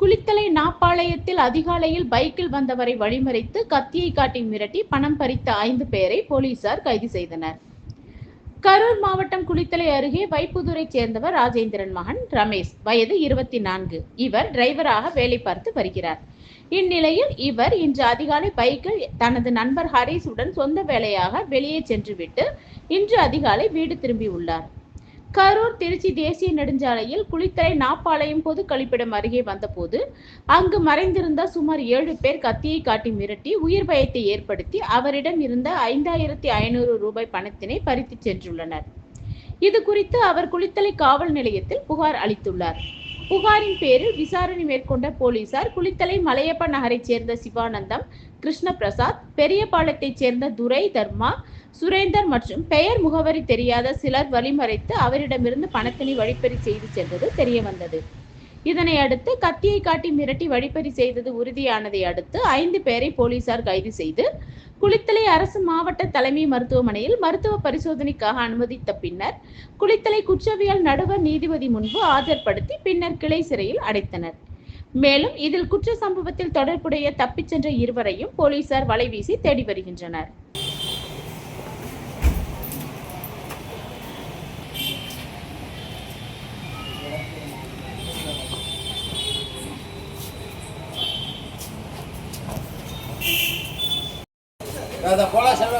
குளித்தலை நாப்பாளையத்தில் அதிகாலையில் பைக்கில் வந்தவரை வழிமறித்து கத்தியை காட்டி மிரட்டி பணம் பறித்த ஐந்து பேரை போலீசார் கைது செய்தனர். கரூர் மாவட்டம் குளித்தலை அருகே வைப்புதுரை சேர்ந்தவர் ராஜேந்திரன் மகன் ரமேஷ். வயது இருபத்தி நான்கு. இவர் டிரைவராக வேலை பார்த்து வருகிறார். இந்நிலையில் இவர் இன்று அதிகாலை பைக்கில் தனது நண்பர் ஹரீஷுடன் சொந்த வேலையாக வெளியே சென்றுவிட்டு இன்று அதிகாலை வீடு திரும்பியுள்ளார் கரூர் திருச்சி தேசிய நெடுஞ்சாலையில் குளித்தலை நாப்பாளையம் பொது கழிப்பிடம் அருகே வந்தபோது அங்கு மறைந்திருந்த சுமார் ஏழு பேர் கத்தியை காட்டி மிரட்டி உயிர் பயத்தை ஏற்படுத்தி அவரிடம் இருந்த ஐந்தாயிரத்தி ஐநூறு ரூபாய் பணத்தினை பறித்து சென்றுள்ளனர். இது குறித்து அவர் குளித்தலை காவல் நிலையத்தில் புகார் அளித்துள்ளார். புகாரின் பேரில் விசாரணை மேற்கொண்ட போலீசார் குளித்தலை மலையப்ப நகரைச் சேர்ந்த சிவானந்தம் கிருஷ்ண கிருஷ்ணபிரசாத் பெரியபாளையத்தைச் சேர்ந்த துரை தர்மா சுரேந்தர் மற்றும் பெயர் முகவரி தெரியாத சிலர் வழிமறைத்து அவரிடமிருந்து பணத்தினை வழிப்பறி செய்து சென்றது தெரிய வந்தது இதனை அடுத்து கத்தியை காட்டி மிரட்டி வழிப்பறி செய்தது உறுதியானதை அடுத்து ஐந்து பேரை போலீசார் கைது செய்து குளித்தலை அரசு மாவட்ட தலைமை மருத்துவமனையில் மருத்துவ பரிசோதனைக்காக அனுமதித்த பின்னர் குளித்தலை குற்றவியல் நடுவர் நீதிபதி முன்பு ஆஜர்படுத்தி பின்னர் கிளை சிறையில் அடைத்தனர். மேலும் இதில் குற்ற சம்பவத்தில் தொடர்புடைய தப்பிச் சென்ற இருவரையும் போலீசார் வலைவீசி தேடி வருகின்றனர். போலாம் சார்